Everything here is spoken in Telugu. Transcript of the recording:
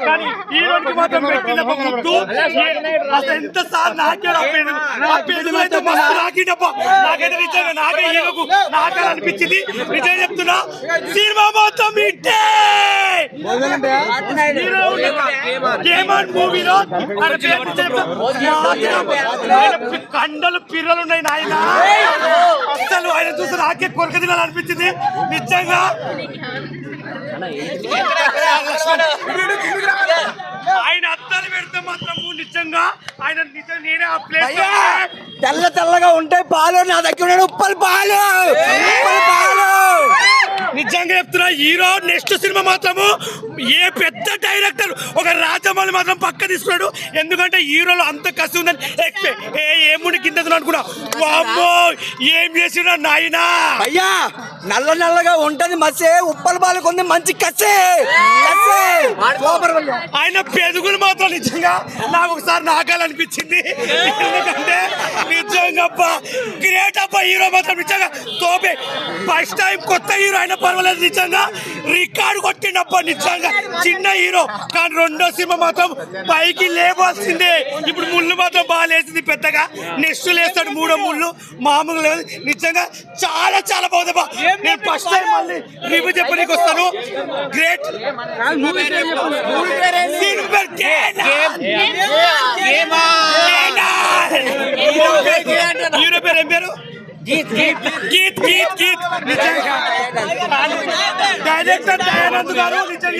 కానీ ఈ రోజుకి మాత్రం పెట్టిన ముద్దు అసలు ఎంత సార్ నాకే ఆ పెరుగు అయితే మస్తు నాకినప్ప నాకైతే నిజంగా నాకే హీరోకు నాకే అనిపించింది నిజంగా చెప్తున్నా సినిమా మొత్తం మూవీలో కండలు పిర్రలు ఉన్నాయి నాయన. అసలు ఆయన చూసి నాకే కొరక తినాలనిపించింది నిజంగా ఆయన అద్దాలు పెడితే మాత్రం నిజంగా ఆయన నిజంగా నేనే ఆ ప్లేస్ అయ్యా! తెల్ల తెల్లగా ఉంటాయి పాలు నా దగ్గర ఉన్నాయి ఉప్పల్ పాలు! ఉప్పల్ పాలు! నిజంగా చెప్తున్నా హీరో నెక్స్ట్ సినిమా మాత్రము ఏ పెద్ద డైరెక్టర్ ఒక రాజమౌళి మాత్రం పక్క తీసుకున్నాడు. ఎందుకంటే హీరోలో అంత కసి ఉందని ఏ ఏముడి కింద అనుకున్నా వామ్మో ఏం చేసినా నాయనా? అయ్యా నల్ల నల్లగా ఉంటది మసే ఉప్పల్ పాలు కొంది మంచి కసే. ఉంది. ఆయన పెదుగులు మాత్రం నిజంగా నాకు ఒకసారి నాకాలనిపించింది ఎందుకంటే నిజంగా గ్రేట్ అబ్బా హీరో మాత్రం నిజంగా. తోపే ఫస్ట్ టైం కొత్త హీరో అయినా పర్వాలేదు నిజంగా. రికార్డు కొట్టినప్ప నిజంగా. చిన్న హీరో కానీ రెండో సినిమా మాత్రం పైకి లేవాల్సిందే ఇప్పుడు మాత్రం బాగా లేచింది పెద్దగా. నెక్స్ట్ లేస్తాడు మూడో ముళ్ళు. మామూలు లేదు. నిజంగా చాలా చాలా బాగుంది అబ్బా నేను ఫస్ట్ టైం మళ్ళీ రివ్యూ చెప్పడానికి వస్తాను. గ్రేట్ సిల్వర్ హీరో పేరు ఏం పేరు గీత్ గీత్ గీత్ గీత్ నిజంగా డైరెక్టర్ దయానంద్ గారు నిజంగా